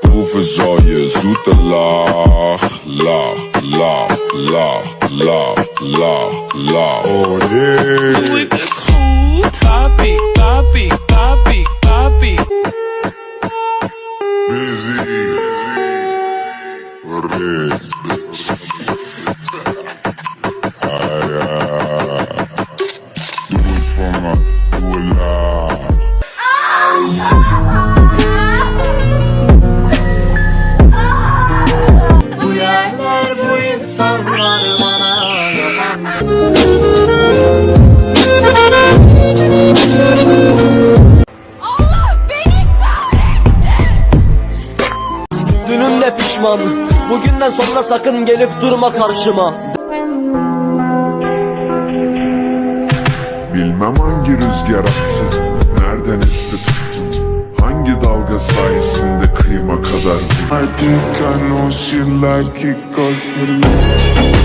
Doe verzorg je zoete lach, lach, lach, lach, lach, lach, lach. Oh nee. Doe ik het goed? Papi, papi, papi, papi. Busy. Rich. Ah ja. Doe het voor me, doe het laag. Allah beni kahretsin! Dünümde pişman? Bugünden sonra sakın gelip durma karşıma. Bilmem hangi rüzgar attı Nereden esti tuttun Hangi dalga sayesinde kıyma kadar I think I know she like it cause you